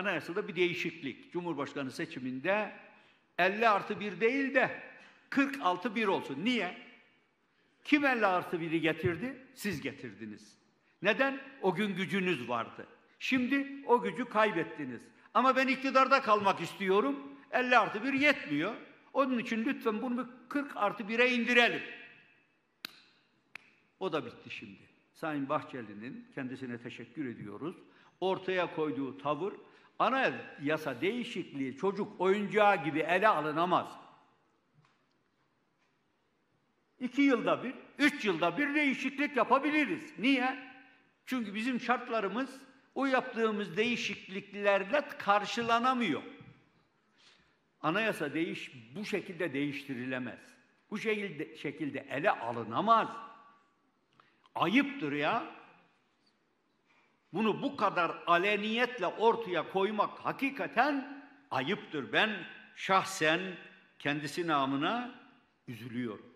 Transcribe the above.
anayasada bir değişiklik. Cumhurbaşkanı seçiminde 50 artı 1 değil de 40 artı 1 olsun. Niye? Kim 50 artı 1'i getirdi? Siz getirdiniz. Neden? O gün gücünüz vardı. Şimdi o gücü kaybettiniz. Ama ben iktidarda kalmak istiyorum. 50 artı 1 yetmiyor. Onun için lütfen bunu 40 artı 1'e indirelim. O da bitti şimdi. Sayın Bahçeli'nin kendisine teşekkür ediyoruz. Ortaya koyduğu tavır anayasa değişikliği çocuk oyuncağı gibi ele alınamaz. İki yılda bir, üç yılda bir değişiklik yapabiliriz. Niye? Çünkü bizim şartlarımız o yaptığımız değişikliklerle karşılanamıyor. Anayasa değiş bu şekilde değiştirilemez. Bu şekilde, şekilde ele alınamaz. Ayıptır ya. Bunu bu kadar aleniyetle ortaya koymak hakikaten ayıptır. Ben şahsen kendisi namına üzülüyorum.